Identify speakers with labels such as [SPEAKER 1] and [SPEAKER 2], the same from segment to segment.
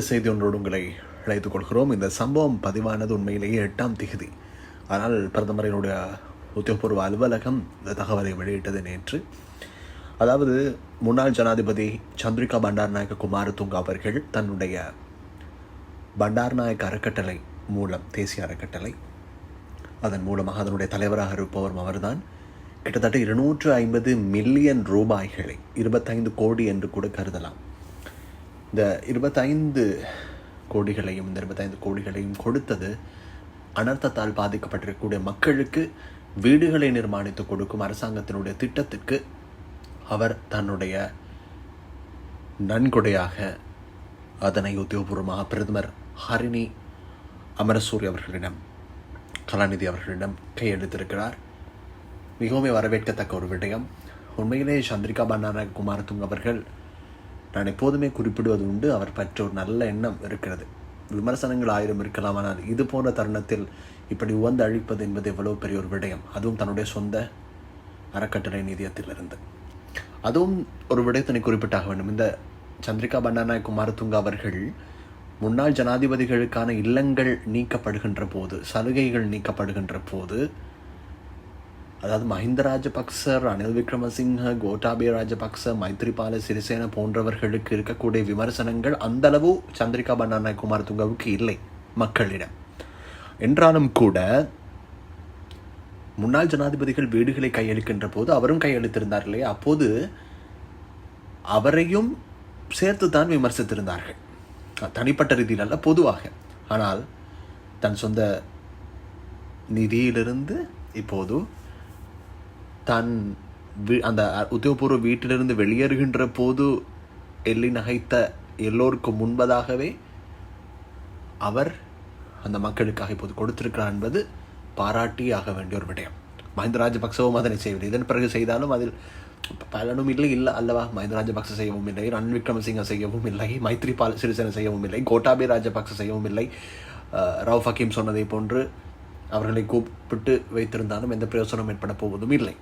[SPEAKER 1] செய்தி ஒன்றோடு உங்களை அழைத்துக் கொள்கிறோம் இந்த சம்பவம் பதிவானது உண்மையிலேயே எட்டாம் திகதி. ஆனால் பிரதமரினுடைய உத்தியோகபூர்வ அலுவலகம் இந்த தகவலை வெளியிட்டது நேற்று. அதாவது முன்னாள் ஜனாதிபதி சந்திரிகா பண்டாரநாயக்க குமாரதுங்க அவர்கள் தன்னுடைய பண்டாரநாயக்க அறக்கட்டளை மூலம் தேசிய அறக்கட்டளை அதன் மூலமாக அதனுடைய தலைவராக இருப்பவரும் அவர்தான். கிட்டத்தட்ட இருநூற்று ஐம்பது மில்லியன் ரூபாய்களை இருபத்தைந்து கோடி என்று கூட கருதலாம். இந்த இருபத்தைந்து கோடிகளையும் இந்த இருபத்தைந்து கோடிகளையும் கொடுத்தது அனர்த்தத்தால் பாதிக்கப்பட்டிருக்கக்கூடிய மக்களுக்கு வீடுகளை நிர்மாணித்து கொடுக்கும் அரசாங்கத்தினுடைய திட்டத்திற்கு அவர் தன்னுடைய நன்கொடையாக அதனை உத்தியோகபூர்வமாக பிரதமர் ஹரிணி அமரசூரி அவர்களிடம் கலாநிதி அவர்களிடம் கையெழுத்திருக்கிறார் மிகவும் வரவேற்கத்தக்க ஒரு விடயம். உண்மையிலே சந்திரிகா பண்டார குமாரதுங் அவர்கள் நான் எப்போதுமே குறிப்பிடுவது உண்டு அவர் பற்றி ஒரு நல்ல எண்ணம் இருக்கிறது. விமர்சனங்கள் ஆயிரம் இருக்கலாம் ஆனால் இது போன்ற தருணத்தில் இப்படி உவந்து அழிப்பது என்பது எவ்வளவு பெரிய ஒரு விடயம். அதுவும் தன்னுடைய சொந்த அறக்கட்டளை நிதியத்திலிருந்து. அதுவும் ஒரு விடயத்தினை குறிப்பிட்டாக வேண்டும். இந்த சந்திரிகா பண்டாரநாயக் குமாரதுங்க அவர்கள் முன்னாள் ஜனாதிபதிகளுக்கான இல்லங்கள் நீக்கப்படுகின்ற போது சலுகைகள் நீக்கப்படுகின்ற போது அதாவது மஹிந்த ராஜபக்ச ரணில் விக்ரமசிங்க கோட்டாபிய ராஜபக்ச மைத்ரிபால சிறிசேன போன்றவர்களுக்கு இருக்கக்கூடிய விமர்சனங்கள் அந்த அளவு சந்திரிகா பண்டாரநாயக் குமாரதுங்கவுக்கு இல்லை மக்களிடம். என்றாலும் கூட முன்னாள் ஜனாதிபதிகள் வீடுகளை கையளிக்கின்ற போது அவரும் கையளித்திருந்தார் இல்லையா? அப்போது அவரையும் சேர்த்து தான் விமர்சித்திருந்தார்கள். தனிப்பட்ட ரீதியில் அல்ல பொதுவாக. ஆனால் தன் சொந்த நிதியிலிருந்து இப்போது தன் அந்த உத்தியோகபூர்வ வீட்டிலிருந்து வெளியேறுகின்ற போது எள்ளி நகைத்த எல்லோருக்கும் முன்பதாகவே அவர் அந்த மக்களுக்காக இப்போது கொடுத்திருக்கிறார் என்பது பாராட்டி ஆக வேண்டிய ஒரு விடயம். மஹிந்த ராஜபக்சவும் அதனை செய்யவில்லை. இதன் பிறகு செய்தாலும் அதில் பலனும் இல்லை இல்லை அல்லவா? மஹிந்த ராஜபக்ச செய்யவும் இல்லை ரன் விக்ரமசிங்க செய்யவும் இல்லை மைத்ரிபால் சிறிசேன செய்யவும் இல்லை கோட்டாபே ராஜபக்ச செய்யவும் இல்லை. ரவ் ஃபக்கீம் சொன்னதை போன்று அவர்களை கூப்பிட்டு வைத்திருந்தாலும் எந்த பிரயோசனம் ஏற்பட போவதும் இல்லை.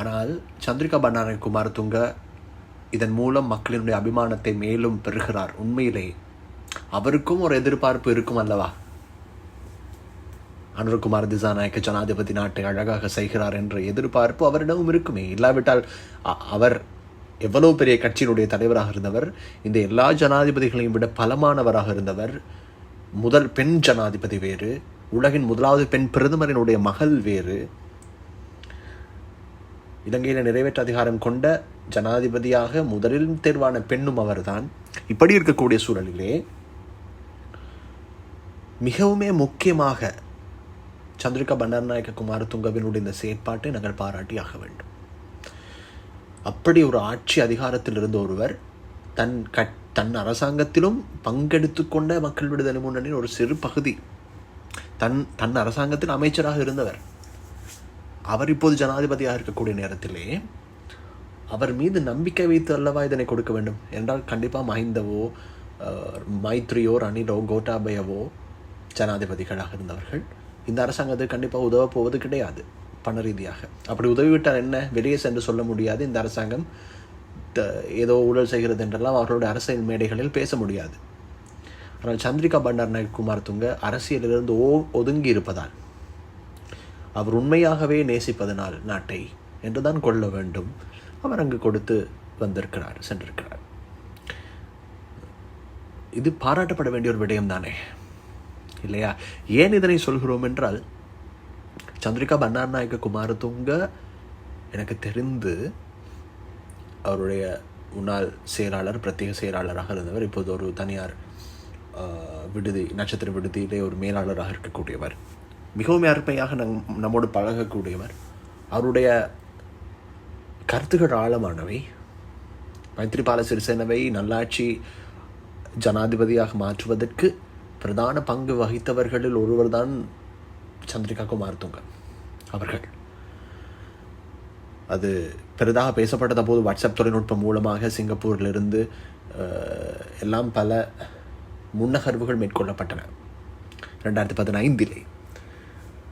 [SPEAKER 1] ஆனால் சந்திரிகா பண்டாரன் குமார் துங்க இதன் மூலம் மக்களினுடைய அபிமானத்தை மேலும் பெறுகிறார். உண்மையிலே அவருக்கும் ஒரு எதிர்பார்ப்பு இருக்கும் அல்லவா? அனுர்குமார் திசாநாயக்க ஜனாதிபதி நாட்டை அழகாக செய்கிறார் என்ற எதிர்பார்ப்பு அவரிடமும் இருக்குமே. இல்லாவிட்டால் அவர் எவ்வளவு பெரிய கட்சியினுடைய தலைவராக இருந்தவர் இந்த எல்லா ஜனாதிபதிகளையும் விட பலமானவராக இருந்தவர் முதல் பெண் ஜனாதிபதி வேறு உலகின் முதலாவது பெண் பிரதமரினுடைய மகள் வேறு இலங்கையில் நிறைவேற்ற அதிகாரம் கொண்ட ஜனாதிபதியாக முதலில் தேர்வான பெண்ணும் அவர்தான். இப்படி இருக்கக்கூடிய சூழலிலே மிகவுமே முக்கியமாக சந்திரிகா பண்டாரநாயக்க குமாரதுங்கவினுடைய இந்த செயற்பாட்டை நாங்கள் பாராட்டி ஆக வேண்டும். அப்படி ஒரு ஆட்சி அதிகாரத்தில் இருந்த ஒருவர் தன் கட் தன் அரசாங்கத்திலும் பங்கெடுத்து கொண்ட மக்கள் விடுதலை முன்னணியின் ஒரு சிறு பகுதி தன் தன் அரசாங்கத்தில் அமைச்சராக இருந்தவர். அவர் இப்போது ஜனாதிபதியாக இருக்கக்கூடிய நேரத்திலே அவர் மீது நம்பிக்கை வைத்து அல்லவா இதனை கொடுக்க வேண்டும்? என்றால் கண்டிப்பாக மஹிந்தவோ மைத்ரியோ ரணிலோ கோட்டாபயவோ ஜனாதிபதிகளாக இருந்தவர்கள் இந்த அரசாங்கத்துக்கு கண்டிப்பாக உதவ போவது கிடையாது பண ரீதியாக. அப்படி உதவிவிட்டால் என்ன? வெளியே சென்று சொல்ல முடியாது. இந்த அரசாங்கம் ஏதோ ஊழல் செய்கிறது என்றெல்லாம் அவர்களுடைய அரசியல் மேடைகளில் பேச முடியாது. ஆனால் சந்திரிகா பண்டார் நாயக் குமார் துங்க அரசியலிலிருந்து ஓ ஒதுங்கி இருப்பதால் அவர் உண்மையாகவே நேசிப்பதனால் நாட்டை என்றுதான் கொள்ள வேண்டும். அவர் அங்கு கொடுத்து வந்திருக்கிறார் சென்றிருக்கிறார். இது பாராட்டப்பட வேண்டிய ஒரு விடயம் தானே? இல்லையா? ஏன் இதனை சொல்கிறோம் என்றால் சந்திரிகா பண்டார் நாயக்க குமாரதுங்க எனக்கு தெரிந்து அவருடைய முன்னாள் செயலாளர் பிரத்யேக செயலாளராக இருந்தவர் இப்போது ஒரு தனியார் விடுதி நட்சத்திர விடுதியிலே ஒரு மேலாளராக இருக்கக்கூடியவர். மிகவும் அருமையாக நம் நம்மோடு பழகக்கூடியவர். அவருடைய கருத்துக்கள் ஆழமானவை. மைத்ரிபால சிறிசேனவை நல்லாட்சி ஜனாதிபதியாக மாற்றுவதற்கு பிரதான பங்கு வகித்தவர்களில் ஒருவர் தான் சந்திரிகா குமார் துங்க அவர்கள். அது பெரிதாக பேசப்பட்டத போது வாட்ஸ்அப் தொழில்நுட்பம் மூலமாக சிங்கப்பூரிலிருந்து எல்லாம் பல முன்னகர்வுகள் மேற்கொள்ளப்பட்டன. ரெண்டாயிரத்தி பதினைந்திலே.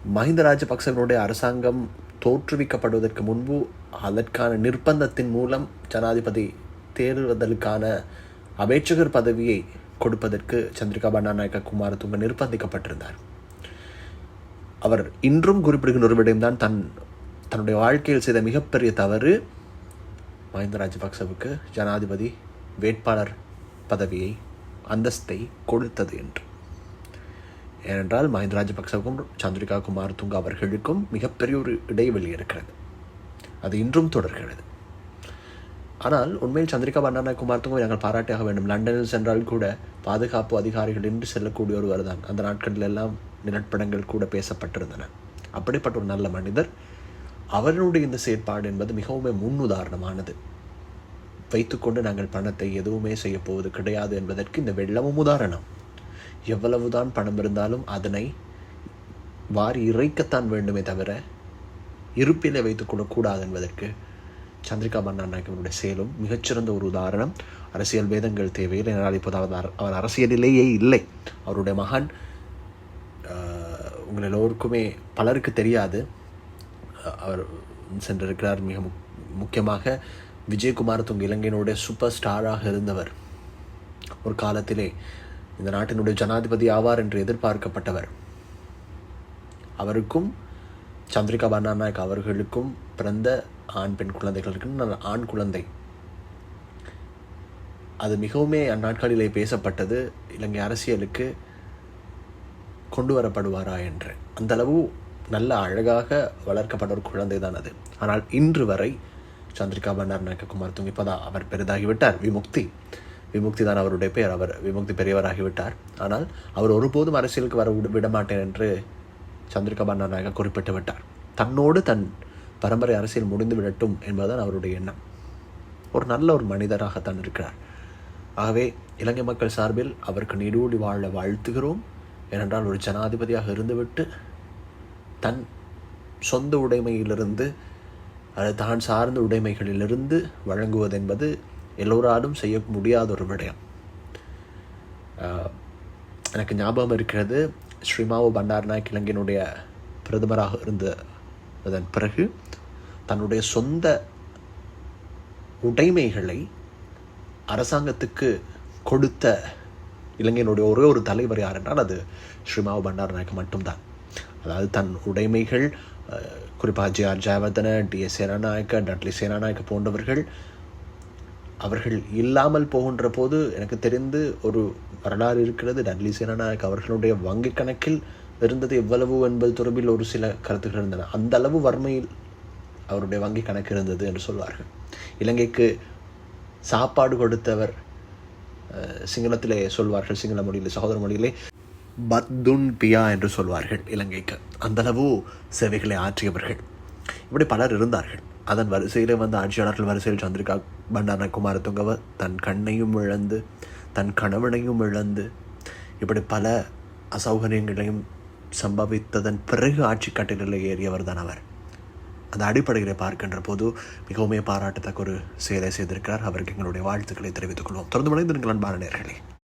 [SPEAKER 1] மஹிந்த ராஜபக்சவனுடைய அரசாங்கம் தோற்றுவிக்கப்படுவதற்கு முன்பு அதற்கான நிர்பந்தத்தின் மூலம் ஜனாதிபதி தேர்வதற்கான அபேட்சகர் பதவியை கொடுப்பதற்கு சந்திரிகா பண்டாநாயக்க குமாரதுங்க நிர்பந்திக்கப்பட்டிருந்தார். அவர் இன்றும் குறிப்பிடுகின்ற ஒரு விடயம்தான் தன் தன்னுடைய வாழ்க்கையில் செய்த மிகப்பெரிய தவறு. மஹிந்த ராஜபக்சவுக்கு ஜனாதிபதி வேட்பாளர் பதவியை அந்தஸ்தை கொடுத்தது என்று. ஏனென்றால் மஹிந்த ராஜபக்சவுக்கும் சந்திரிகா குமார் துங்கா அவர்களுக்கும் மிகப்பெரிய ஒரு இடைவெளி இருக்கிறது. அது இன்றும் தொடர்கிறது. ஆனால் உண்மையில் சந்திரிகா பண்டாரநாயக குமார் நாங்கள் பாராட்டியாக வேண்டும். லண்டனில் சென்றால் கூட பாதுகாப்பு அதிகாரிகள் என்று செல்லக்கூடிய ஒருவர் தான். அந்த நாட்களில் எல்லாம் நிலப்படங்கள் கூட பேசப்பட்டிருந்தன. அப்படிப்பட்ட ஒரு நல்ல மனிதர். அவருடைய இந்த செயற்பாடு என்பது மிகவும் முன்னுதாரணமானது வைத்துக்கொண்டு நாங்கள் பணத்தை எதுவுமே செய்யப்போவது கிடையாது என்பதற்கு இந்த வெள்ளமும் உதாரணம். எவ்வளவுதான் பணம் இருந்தாலும் அதனை வாரி இறைக்கத்தான் வேண்டுமே தவிர இருப்பிலே வைத்துக் கொள்ளக்கூடாது என்பதற்கு சந்திரிகா பண்டாரநாயக்கனுடைய செயலும் மிகச்சிறந்த ஒரு உதாரணம். அரசியல் வேதங்கள் தேவையில்லை என்றால் இப்போது அவர் அவர் அரசியலிலேயே இல்லை. அவருடைய மகன் உங்கள் எல்லோருக்குமே பலருக்கு தெரியாது. அவர் சென்றிருக்கிறார் மிக முக்- முக்கியமாக விஜயகுமார் துங்க இலங்கையினுடைய சூப்பர் ஸ்டாராக இருந்தவர். ஒரு காலத்திலே இந்த நாட்டினுடைய ஜனாதிபதி ஆவார் என்று எதிர்பார்க்கப்பட்டவர். அவருக்கும் சந்திரிகா பண்டாரநாயக் அவர்களுக்கும் பிறந்த ஆண் பெண் குழந்தைகளுக்கு ஆண் குழந்தை. அது மிகவுமே அந்நாட்களிலே பேசப்பட்டது. இலங்கை அரசியலுக்கு கொண்டு வரப்படுவாரா என்று. அந்த அளவு நல்ல அழகாக வளர்க்கப்பட்ட ஒரு குழந்தை தான் அது. ஆனால் இன்று வரை சந்திரிகா பண்டார் நாயக்க குமார் துங்கிப்பதா அவர் பெரிதாகிவிட்டார் விமுக்தி. விமுக்தி தான் அவருடைய பெயர். அவர் விமுக்தி பெரியவராகிவிட்டார். ஆனால் அவர் ஒருபோதும் அரசியலுக்கு வர விட- விடமாட்டேன் என்று சந்திரிகா பண்டார் குறிப்பிட்டு விட்டார். தன்னோடு தன் பரம்பரை அரசியல் முடிந்து விடட்டும் என்பதுதான் அவருடைய எண்ணம். ஒரு நல்ல ஒரு மனிதராகத்தான் இருக்கிறார். ஆகவே இலங்கை மக்கள் சார்பில் அவருக்கு நீடூடி வாழ வாழ்த்துகிறோம். ஏனென்றால் ஒரு ஜனாதிபதியாக இருந்துவிட்டு தன் சொந்த உடைமையிலிருந்து அது தான் சார்ந்த உடைமைகளிலிருந்து வழங்குவது என்பது எல்லோராலும் செய்ய முடியாத ஒரு விடயம். ஆஹ், எனக்கு ஞாபகம் இருக்கிறது ஸ்ரீமாவு பண்டாரநாயக் இலங்கையினுடைய பிரதமராக இருந்த அதன் பிறகு தன்னுடைய சொந்த உடைமைகளை அரசாங்கத்துக்கு கொடுத்த இலங்கையினுடைய ஒரே ஒரு தலைவர் யார் என்றால் அது ஸ்ரீமாவு பண்டாரநாயக்க மட்டும்தான். அதாவது தன் உடைமைகள் அஹ், குறிப்பாக J R Jayewardene D S Senanayake Dudley Senanayake போன்றவர்கள் அவர்கள் இல்லாமல் போகின்ற போது எனக்கு தெரிந்து ஒரு வரலாறு இருக்கிறது. டட்லி சேனாநாயக் அவர்களுடைய வங்கி கணக்கில் இருந்தது எவ்வளவு என்பது தொடர்பில் ஒரு சில கருத்துக்கள் இருந்தன. அந்த அளவு வறுமையில் அவருடைய வங்கி கணக்கு இருந்தது என்று சொல்வார்கள். இலங்கைக்கு சாப்பாடு கொடுத்தவர் சிங்களத்திலே சொல்வார்கள் சிங்கள மொழியிலே சகோதர மொழியிலே பத்துன் பியா என்று சொல்வார்கள் இலங்கைக்கு. அந்தளவு சேவைகளை ஆற்றியவர்கள். இப்படி பலர் இருந்தார்கள். அதன் வரிசையிலே வந்து ஆட்சியாளர்கள் வரிசையில் சந்திரிகா பண்டார குமாரதுங்கவ தன் கண்ணையும் இழந்து தன் கணவனையும் இழந்து இப்படி பல அசௌகரியங்களையும் சம்பவித்ததன் பிறகு ஆட்சி கட்டிலில் ஏறியவர் தான் அவர். அந்த அடிப்படையில் பார்க்கின்ற போது மிகவுமே பாராட்டத்தக்க ஒரு செயலை செய்திருக்கிறார். அவருக்கு எங்களுடைய வாழ்த்துக்களை தெரிவித்துக் கொள்வோம். தொடர்ந்து மனிதர்கள் அன்பான நேர்களே.